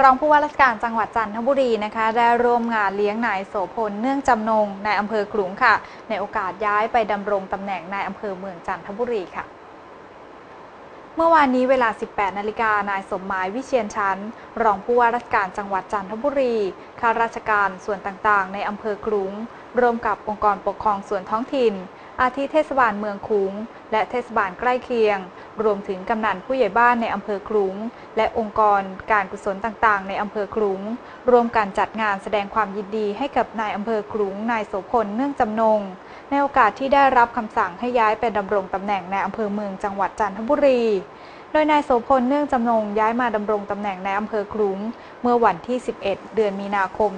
รองผู้ว่าราชการจังหวัดจันทบุรีนะคะ ได้ร่วมงานเลี้ยงนายโสพลเนื่องจำนงในอำเภอขลุงค่ะ ในโอกาสย้ายไปดำรงตำแหน่งนายอำเภอเมืองจันทบุรีค่ะ เมื่อวานนี้เวลา 18 นาฬิกานายสมหมายวิเชียนชั้น รองผู้ว่าราชการจังหวัดจันทบุรีข้าราชการส่วนต่างๆ ในอำเภอขลุงร่วมกับองค์กรปกครองส่วนท้องถิ่น อาทิเทศบาลเมืองคุง และเทศบาลใกล้เคียง รวมถึงกำนันผู้ใหญ่บ้านในอำเภอคลุง และองค์กรการกุศลต่างๆ ในอำเภอคลุงร่วมกันจัดงานแสดงความยินดีให้กับนายอำเภอคลุงนายโสพลเนื่องจำนง ในโอกาสที่ได้รับคำสั่งให้ย้ายไปดำรงตำแหน่งในอำเภอเมืองจังหวัดจันทบุรีโดยนายโสพลเนื่องจำนงย้ายมาดำรงตำแหน่งในอำเภอคลุงเมื่อวันที่ 11 เดือนมีนาคม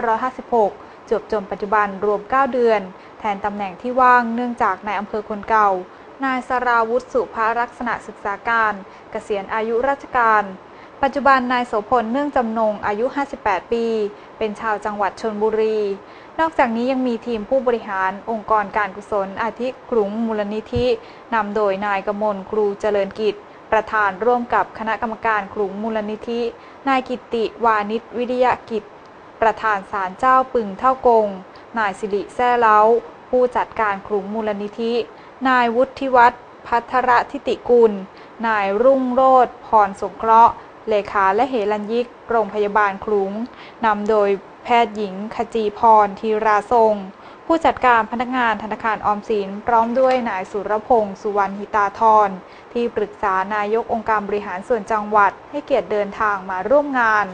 2556จบจนปัจจุบันรวม 9 เดือน แทนตำแหน่งที่ว่างเนื่องจากนายอำเภอคนเก่า นายสราวุฒิสุภารักษณะศึกษาการเกษียณอายุราชการ ปัจจุบันนายโสพลเนื่องจำนงอายุ 58 ปี เป็นชาวจังหวัดชนบุรี นอกจากนี้ยังมีทีมผู้บริหารองค์กรการกุศล อาทิกรุงมูลนิธินำโดยนายกมลครูเจริญกิจ ประธานร่วมกับคณะกรรมการกรุงมูลนิธิ นายกิติวานิชวิทยากิจ ประธานศาลเจ้าปึงเท่ากงนายสิริแซ่เล้า ผู้จัดการกรุงมูลนิธิ นายวุฒิวัฒน์พัทรทิติกุล นายรุ่งโรธพรสงเคราะห์ เลขาและเหรัญยิก โรงพยาบาลคลุงนำโดยแพทย์หญิงขจีพรธีราทรง ผู้จัดการพนักงานธนาคารออมสิน พร้อมด้วยนายสุรพงศ์สุวรรณหิตาธร ที่ปรึกษานายกองค์การบริหารส่วนจังหวัดให้เกียรติเดินทางมาร่วมงาน